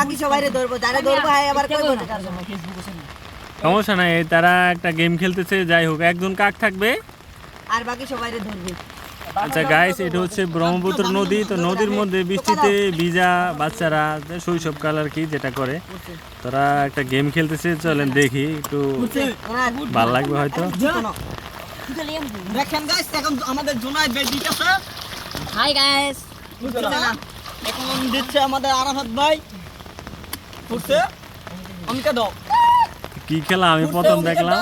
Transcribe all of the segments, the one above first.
বাকি সবাইরে ধরবো যারা ধরবো হ্যাঁ আবার কই সমস্যা নাই তারা একটা গেম খেলতেছে যাই হোক একজন কাক থাকবে। আর বাকি সবাইরে ধরবে। আচ্ছা গাইস এটা হচ্ছে ব্রহ্মপুত্র নদী তো নদীর মধ্যে বৃষ্টিতে ভিজা বাচ্চারা শৈশবকাল আর কি যেটা করে তারা একটা গেম খেলতেছে চলেন দেখি একটু ভালো লাগবে হয়তো। দেখেন গাইস এখন আমাদের জোনায় বেড দিতেছে হাই গাইস এখন দিচ্ছে আমাদের আরাফাত ভাই। ফুটছে। অনকে দাও। কি খেলা? আমি প্রথম দেখলাম।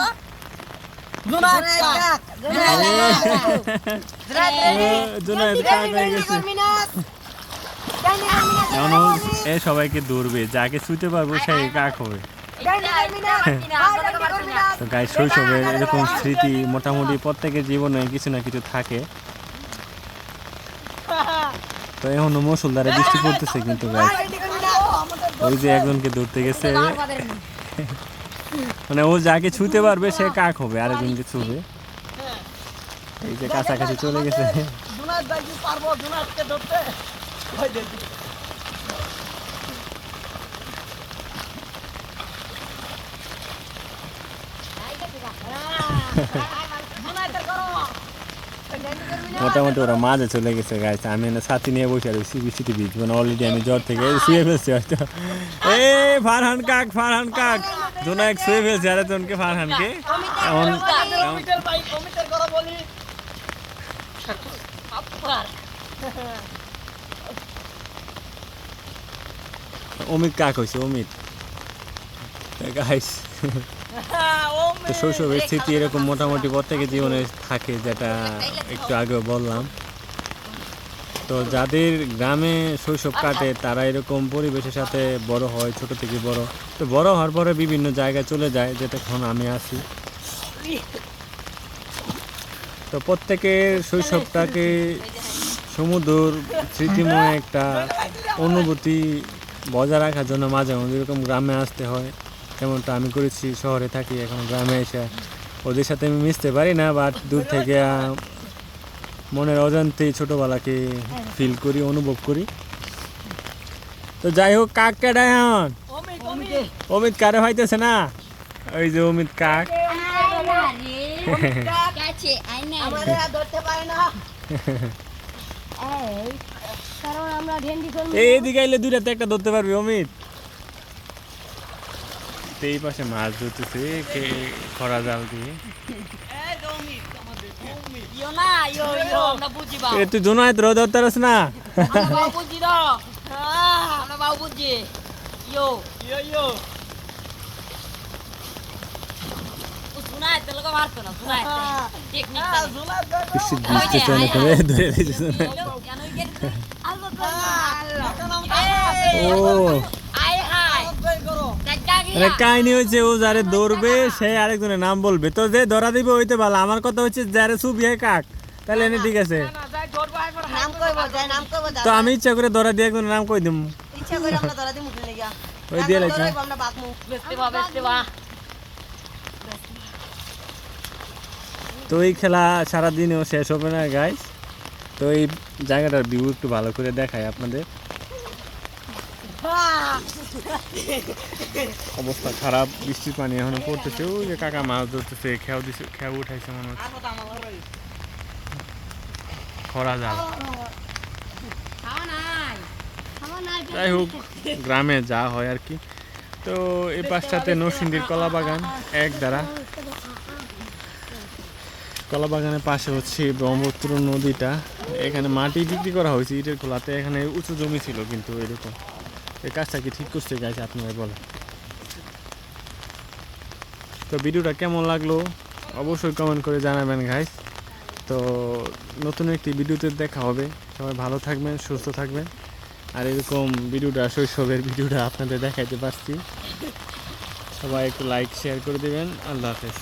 সবাইকে দৌড়বে। যাকে ছুঁতে পারব সে কাক হবে? তো গাই শৈশবের এরকম স্মৃতি মোটামুটি প্রত্যেকের জীবনে কিছু না কিছু থাকে। তো এখনও মুসলধারে বৃষ্টি পড়তেছে কিন্তু গাই ওই যে একজনকে ধরতে গেছে। মানে ও যাকে ছুঁতে পারবে, সে কাক হবে, আরেকজনকে ছুবে। এই যে কাছাকাছি চলে গেছে। ভাই কি পারব জোনায়কে ধরতে ওই দেখি মোটামুটি ওরা মাঝে চলে গেছে গাছ আমি না, সাথী নিয়ে বসে রয়েছি বৃষ্টিতে ভিজবো না অলরেডি আমি জ্বর থেকে শুয়ে ফেলছি হয়তো। এ ফারহান কাক ফারহান কাক। জোনা এক শুয়ে ফেলছে, আরে জনকে ফারহানকে এমন অমিত কাক হয়েছে অমিত। ও তো শৈশবের স্মৃতি এরকম মোটামুটি প্রত্যেকের জীবনে থাকে যেটা একটু আগে বললাম। তো যাদের গ্রামে শৈশব কাটে তারা এরকম পরিবেশের সাথে বড় হয় ছোট থেকে বড়। তো বড় হওয়ার পরে বিভিন্ন জায়গায় চলে যায় যেতক্ষণ আমি আছি। তো প্রত্যেকের শৈশবটাকে সমুদ্র স্মৃতিময় একটা অনুভূতি বজায় রাখার জন্য মাঝে মাঝে এরকম গ্রামে আসতে হয়। যেমনটা আমি করেছি শহরে থাকি এখন গ্রামে এসে। ওদের সাথে আমি মিশতে পারি না বাট দূর থেকে মনের অজান্তেই ছোটোবেলাকে ফিল করি অনুভব করি। তো যাই হোক কাক কেডা এখন। অমিত কারে হইতেছে না? ওই যে অমিত কাক। এদিকে আইলে দুইটাতে একটা ধরতে পারবি অমিত। এই পাশে মাছ ধরতেছে কে খরা জাল দিয়ে এই যে অমিত আমাদের অমিত ইয়ো না ইয়ো ইয়ো আমরা বুঝি বা এ তুই জোনায় তো ধরতে পারস না আমরা বাউ বুঝি না আমরা বাউ বুঝি ইয়ো ইয়ো ইয়ো শোনায় তো লোক মারতো না শোনায় টেকনিক হ্যাঁ জোনায় ভাই কিছু বুঝতে চায় না করে ধরে দিয়েছে কেন গেট আল্লাহ এখন ও আরে কাহিনী হচ্ছে ও যারে দৌড়বে সে আরেকজনের নাম বলবে। তো যে ধরা দিবে হইতে ভালো আমার কথা হচ্ছে যারে হয় কাক? তাহলে এনে ঠিক আছে। না যাই ধরবো একবার নাম কইব যাই নাম কইব তো আমি ইচ্ছা করে ধরা দিয়ে একজনের নাম কই দিম? ইচ্ছা করে আমরা ধরা দিই মুখে লেগা ওই দিয়ে বা তো এই খেলা সারাদিনেও শেষ হবে না গাইস তো এই জায়গাটার ভিউ একটু ভালো করে দেখায় আপনাদের। অবস্থা খারাপ, বৃষ্টির পানি এখনও পড়তেছে। ওই যে কাকা মাছ ধরতেছে খেয়াও দিছে খেয়াও উঠাইছে মনে হচ্ছে। খরা জাল। যাই হোক, গ্রামে যা হয় আর কি। তো এই পাশটাতে নরসিংদীর কলা বাগান এক দ্বারা। কলা বাগানের পাশে হচ্ছে ব্রহ্মপুত্র নদীটা। এখানে মাটি বিক্রি করা হয়েছে, ইটের খোলাতে। এখানে উঁচু জমি ছিল কিন্তু এরকম। এই কাজটা কি ঠিক করতে গেছে আপনারা বলেন। তো ভিডিওটা কেমন লাগল? অবশ্যই কমেন্ট করে জানাবেন গাইস তো নতুন একটি ভিডিওতে দেখা হবে। সবাই ভালো থাকবেন, সুস্থ থাকবেন। আর এরকম ভিডিওটা, শৈশবের ভিডিওটা আপনাদের দেখাইতে পারছি। সবাই একটু লাইক শেয়ার করে দেবেন। আল্লাহ হাফেজ।